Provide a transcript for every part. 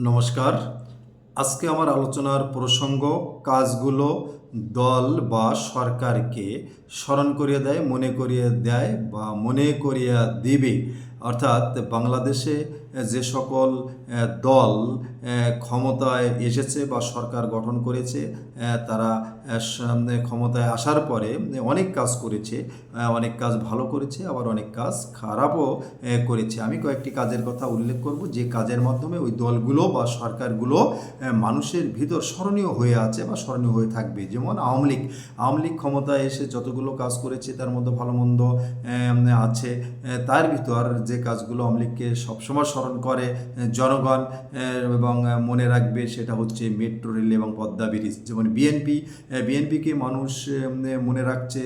নমস্কার। আজকে আমার আলোচনার প্রসঙ্গ, কাজগুলো দল বা সরকারকে স্মরণ করিয়ে দেয়, মনে করিয়ে দেয় বা মনে করিয়ে দিবে। অর্থাৎ বাংলাদেশে যে সকল দল ক্ষমতায় এসেছে বা সরকার গঠন করেছে তারা ক্ষমতায় আসার পরে অনেক কাজ করেছে অনেক কাজ ভালো করেছে, আবার অনেক কাজ খারাপও করেছে। আমি কয়েকটি কাজের কথা উল্লেখ করব, যে কাজের মাধ্যমে ওই দলগুলো বা সরকারগুলো মানুষের ভিতর স্মরণীয় হয়ে আছে বা স্মরণীয় হয়ে থাকবে। যেমন আওয়ামী লীগ আওয়ামী লীগ ক্ষমতায় এসে যতগুলো কাজ করেছে, তার মধ্যে ভালো মন্দ আছে তার ভিতর যে কাজগুলো আওয়ামী সবসময় স্মরণ করে জনগণ এবং মনে রাখবে সেটা হচ্ছে মেট্রো রেল এবং পদ্মা ব্রিজ। যেমন বিএনপি বিএনপিকে মানুষ মনে রাখছে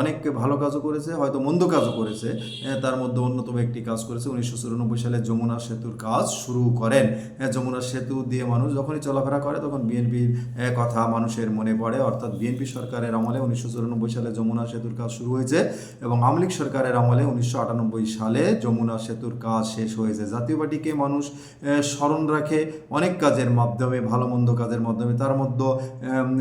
অনেক ভালো কাজও করেছে, হয়তো মন্দ কাজও করেছে তার মধ্যে অন্যতম একটি কাজ করেছে। উনিশশো চুরানব্বই সালে যমুনা সেতুর কাজ শুরু করেন। যমুনা সেতু দিয়ে মানুষ যখনই চলাফেরা করে, তখন বিএনপির কথা মানুষের মনে পড়ে। অর্থাৎ বিএনপি সরকারের আমলে উনিশশো চুরানব্বই সালে যমুনা সেতুর কাজ শুরু হয়েছে, এবং আওয়ামী লীগ সরকারের আমলে উনিশশো আটানব্বই সালে যমুনা সেতুর কাজ শেষ হয়েছে জাতীয় পার্টিকে মানুষ স্মরণ রাখে অনেক কাজের মাধ্যমে ভালো মন্দ কাজের মাধ্যমে। তার মধ্যে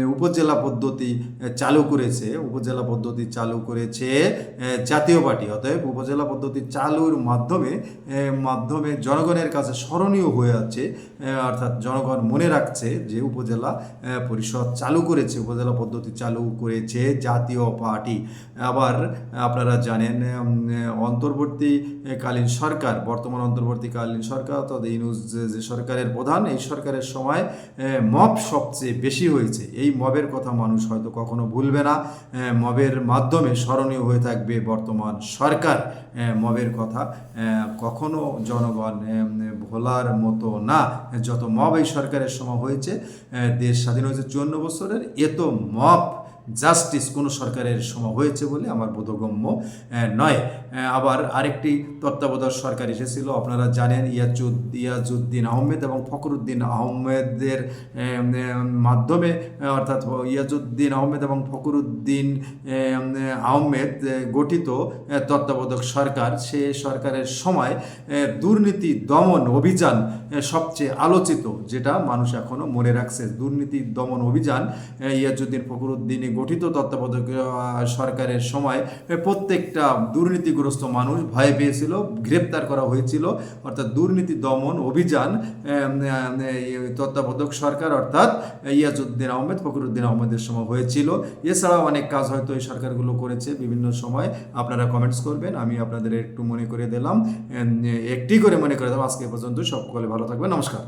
উপজেলা পদ্ধতি চালু করেছে। উপজেলা পদ্ধতি চালু করেছে জাতীয় পার্টি। অতএব উপজেলা পদ্ধতি চালুর মাধ্যমে মাধ্যমে জনগণের কাছে স্মরণীয় হয়ে আছে অর্থাৎ জনগণ মনে রাখছে যে উপজেলা পরিষদ চালু করেছে উপজেলা পদ্ধতি চালু করেছে জাতীয় পার্টি। আবার আপনারা জানেন উম, অন্তর্বর্তীকালীন সরকার, বর্তমান অন্তর্বর্তীকালীন সরকার অর্থাৎ ইউনুস যে যে সরকারের প্রধান, এই সরকারের সময় মব সবচেয়ে বেশি হয়েছে। এই মবের কথা মানুষ হয়তো কখনো ভুলবে না। মবের মাধ্যমে স্মরণীয় হয়ে থাকবে বর্তমান সরকার। মবের কথা কখনো জনগণ ভোলার মতো না। যত মব এই সরকারের সময় হয়েছে দেশ স্বাধীন হয়েছে চুয়ান্ন বছরের, এত মব জাস্টিস কোনো সরকারের সময় হয়েছে বলে আমার বোধগম্য নয়। আবার আরেকটি তত্ত্বাবধায়ক সরকার এসেছিল। আপনারা জানেন ইয়াজুদ, ইয়াজুদ্দিন আহমেদ এবং ফখরুদ্দিন আহমেদের মাধ্যমে অর্থাৎ ইয়াজুদ্দিন আহমেদ এবং ফখরুদ্দিন আহমেদ গঠিত তত্ত্বাবধায়ক সরকার। সে সরকারের সময় দুর্নীতি দমন অভিযান সবচেয়ে আলোচিত, যেটা মানুষ এখনও মনে রাখছে। দুর্নীতি দমন অভিযান ইয়াজুদ্দিন ফখরুদ্দিনে গঠিত তত্ত্বাবধায়ক সরকারের সময় প্রত্যেকটা প্রত্যেকটা দুর্নীতিগ্রস্ত মানুষ ভয় পেয়েছিল, গ্রেপ্তার করা হয়েছিল, অর্থাৎ দুর্নীতি দমন অভিযান তত্ত্বাবধায়ক সরকার, অর্থাৎ ইয়াজুদ্দিন আহমেদ, ফখরুদ্দিন আহমেদের সময় হয়েছিল। এছাড়াও অনেক কাজ হয়তো এই সরকারগুলো করেছে বিভিন্ন সময়। আপনারা কমেন্টস করবেন, আমি আপনাদের একটু মনে করে দিলাম। একটি করে মনে করে দিলাম। আজকে পর্যন্ত সকলে ভালো থাকবেন, নমস্কার।